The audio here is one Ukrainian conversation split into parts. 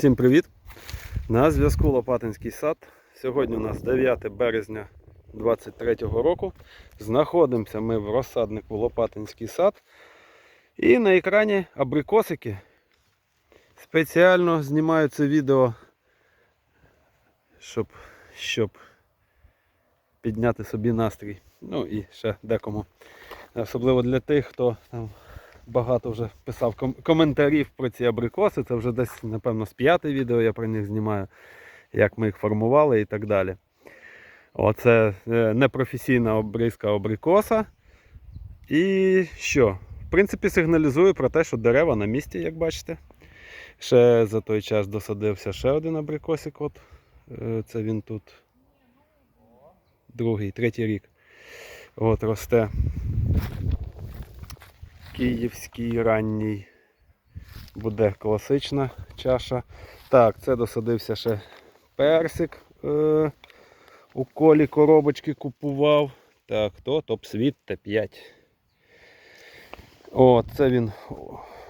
Всім привіт! На зв'язку Лопатинський сад. Сьогодні у нас 9 березня 2023 року. Знаходимося ми в розсаднику Лопатинський сад. І на екрані абрикосики. Спеціально знімаю це відео, щоб, щоб підняти собі настрій. Ну і ще декому. Особливо для тих, хто там багато вже писав ком- коментарів про ці абрикоси. Це вже десь, напевно, з п'яте відео я про них знімаю, як ми їх формували і так далі. Оце е, непрофесійна обрізка абрикоса. І що? В принципі, сигналізує про те, що дерева на місці, як бачите. Ще за той час досадився ще один абрикосик. От. Е, Це він тут другий, третій рік. От росте київський ранній. Буде класична чаша. Так, це досадився ще персик. Е, у колі коробочки купував. Так, то топ-світ Т5. О, це він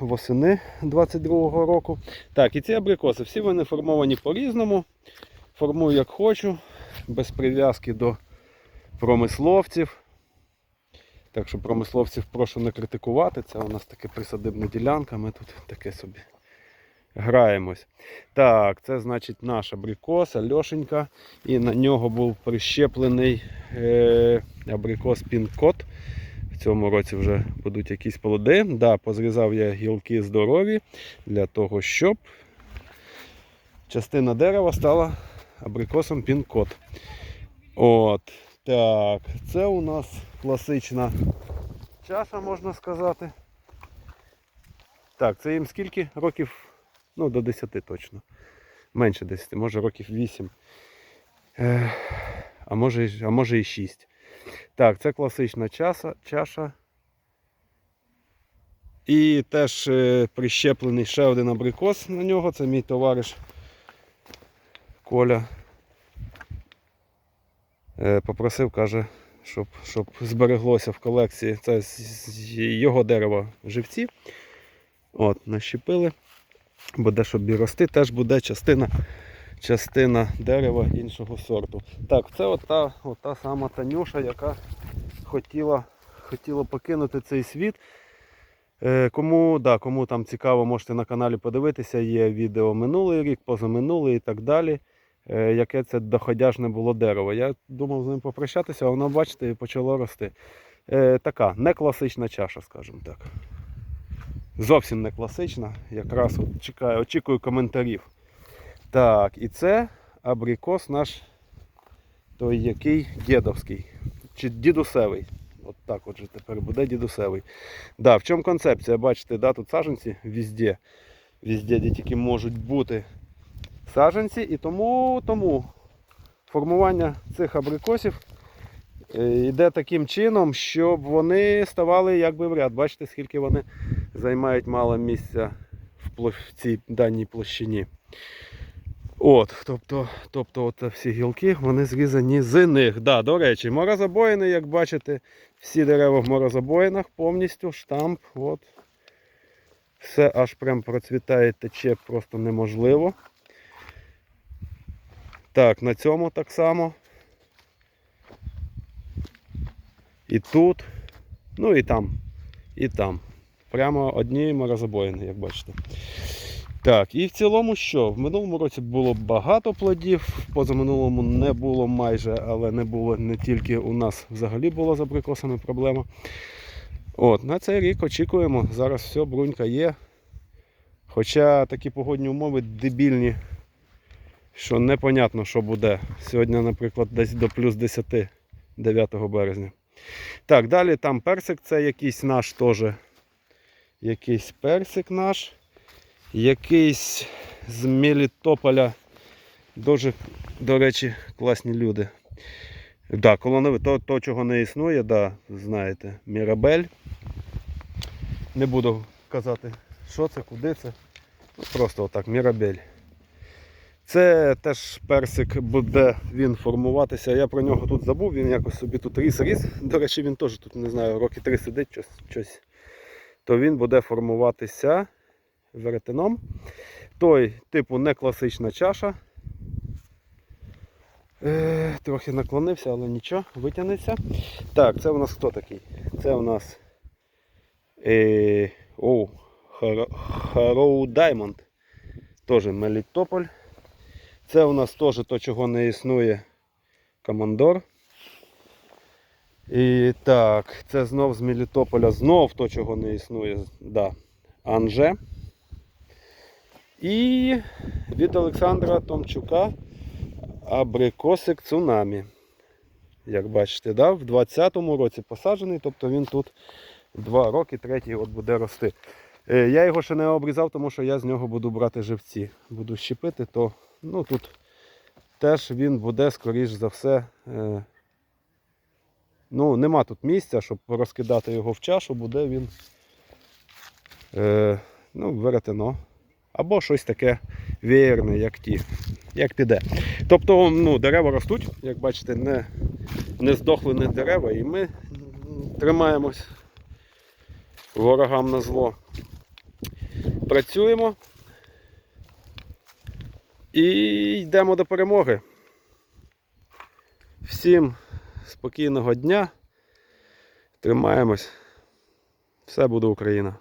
восени 22-го року. Так, і ці абрикоси, всі вони формовані по-різному. Формую як хочу, без прив'язки до промисловців. Так що промисловців прошу не критикувати. Це у нас таке присадибна ділянка, ми тут таке собі граємось. Так, це значить наш абрикос, Альошенька. І на нього був прищеплений е, абрикос Пінкот. В цьому році вже будуть якісь плоди. Да, позрізав я гілки здорові для того, щоб частина дерева стала абрикосом Пінкот. От. Так, це у нас класична чаша, можна сказати. Так, це їм скільки років? Ну, до 10 точно. Менше 10, може років 8. Е, а, може, а може і 6. Так, це класична чаша. чаша. І теж е, прищеплений ще один абрикос на нього. Це мій товариш Коля. Е, попросив, каже, щоб, щоб збереглося в колекції. Це його дерева живці. От, нащепили. Буде, щоб і рости, теж буде частина, частина дерева іншого сорту. Так, це ота, ота сама Танюша, яка хотіла, хотіла покинути цей світ. Е, Кому, да, кому там цікаво, можете на каналі подивитися. Є відео минулий рік, позаминулий і так далі. Е, Яке це доходяжне було дерево. Я думав з ним попрощатися, а воно, бачите, почало рости. Е, Така не класична чаша, скажімо так. Зовсім не класична. Якраз чекаю, очікую коментарів. Так, і це абрикос наш той який дідовський. Чи дідусевий. От так от тепер буде дідусевий. Да, в чому концепція? Бачите, да, тут саджанці везде. Везде, де тільки можуть бути саджанці. І тому, тому формування цих абрикосів е, йде таким чином, щоб вони ставали якби в ряд. Бачите, скільки вони займають мало місця в, цій даній площині. От, тобто, тобто от всі гілки вони зрізані з них. Да, до речі, морозобоїни, як бачите, всі дерева в морозобоїнах повністю штамп. От. Все аж прям процвітає, тече просто неможливо. Так, на цьому так само. І тут, ну і там, і там. Прямо одні морозобоїни, як бачите. Так, і в цілому що? В минулому році було багато плодів, в позаминулому не було майже, але не було не тільки у нас взагалі було з абрикосами проблема. От, на цей рік очікуємо. Зараз все, брунька є. Хоча такі погодні умови дебільні, що непонятно, що буде. Сьогодні, наприклад, десь до плюс 10 9 березня. Так, далі там персик, це якийсь наш теж. Якийсь персик наш. Якийсь з Мелітополя. Дуже, до речі, класні люди. Да, колонови, то, то, чого не існує, да, знаєте, Мірабель. Не буду казати, що це, куди це. Просто отак, Мірабель. Це теж персик буде він формуватися. Я про нього тут забув, він якось собі тут ріс-ріс. До речі, він теж тут, не знаю, роки три сидить щось. щось. То він буде формуватися веретеном. Той, типу, не класична чаша. Е, трохи наклонився, але нічого, витягнеться. Так, це у нас хто такий? Це у нас е, о, Harrow Diamond. Теж Мелітополь. Це у нас теж то, чого не існує Командор. І так, це знов з Мелітополя, знов то, чого не існує. Да. Анже. І від Олександра Томчука абрикосик цунамі. Як бачите, да? в 20-му році посаджений, тобто він тут 2 роки, третій от буде рости. Е, Я його ще не обрізав, тому що я з нього буду брати живці. Буду щепити, то ну, тут теж він буде, скоріш за все. е, Ну, нема тут місця, щоб розкидати його в чашу, буде він е, ну, веретено. Або щось таке веєрне, як ті, як піде. Тобто ну, дерева ростуть, як бачите, не, не здохли не дерева, і ми тримаємось ворогам на зло. Працюємо і йдемо до перемоги. Всім спокійного дня. Тримаємось. Все буде Україна.